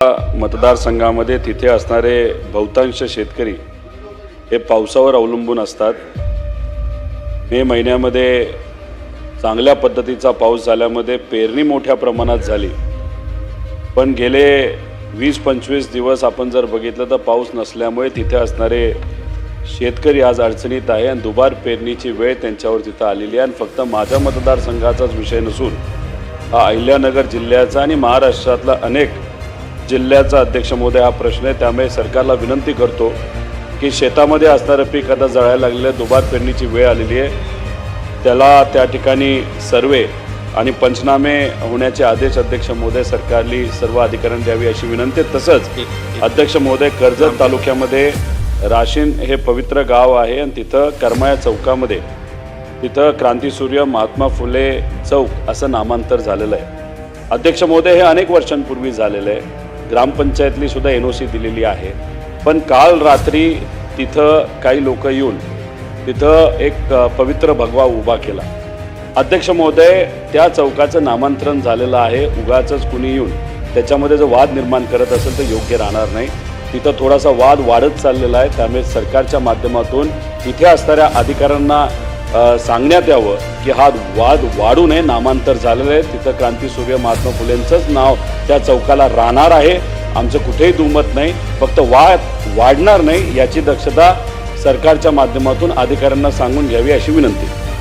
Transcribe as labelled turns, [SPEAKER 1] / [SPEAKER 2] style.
[SPEAKER 1] मतदारसंघामध्ये तिथे असणारे बहुतांश शेतकरी हे पावसावर अवलंबून असतात. मे महिन्यामध्ये चांगल्या पद्धतीचा पाऊस झाल्यामध्ये पेरणी मोठ्या प्रमाणात झाली. पण गेले वीस पंचवीस दिवस आपण जर बघितलं तर पाऊस नसल्यामुळे तिथे असणारे शेतकरी आज अडचणीत आहे आणि दुबार पेरणीची वेळ त्यांच्यावर तिथं आलेली आहे आणि फक्त माझ्या मतदारसंघाचाच विषय नसून हा अहिल्यानगर जिल्ह्याचा आणि महाराष्ट्रातला अनेक जिल्ह्याचा अध्यक्ष महोदय हा प्रश्न आहे. त्यामुळे सरकारला विनंती करतो की शेतामध्ये असणारं पीक आता जळायला लागलेलं आहे. दुबार पेरणीची वेळ आलेली आहे. त्याला त्या ठिकाणी सर्वे आणि पंचनामे होण्याचे आदेश अध्यक्ष महोदय सरकारली सर्व अधिकाऱ्यांनी द्यावी अशी विनंती आहे. तसंच अध्यक्ष महोदय कर्जत तालुक्यामध्ये राशीन हे पवित्र गाव आहे आणि तिथं करमाया चौकामध्ये तिथं क्रांतीसूर्य महात्मा फुले चौक असं नामांतर झालेलं आहे. अध्यक्ष महोदय हे अनेक वर्षांपूर्वी झालेलं आहे. ग्रामपंचायतली सुद्धा एन ओ सी दिलेली आहे. पण काल रात्री तिथं काही लोक येऊन तिथं एक पवित्र भगवा उभा केला. अध्यक्ष महोदय त्या चौकाचं नामांतरण झालेलं आहे. उगाचंच कुणी येऊन त्याच्यामध्ये जर वाद निर्माण करत असेल तर योग्य राहणार नाही. तिथं थोडासा वाद वाढत चाललेला आहे. त्यामुळे सरकारच्या माध्यमातून तिथे असणाऱ्या अधिकाऱ्यांना सांगण्यात यावं की हा वाद वाढू नये नामांतर झालेलं आहे. तिथं क्रांतीसूर्य महात्मा फुलेंचंच नाव त्या चौकाला राहणार आहे. आमचं कुठेही दुमत नाही. फक्त वाद वाढणार नाही याची दक्षता सरकारच्या माध्यमातून अधिकाऱ्यांना सांगून घ्यावी अशी विनंती.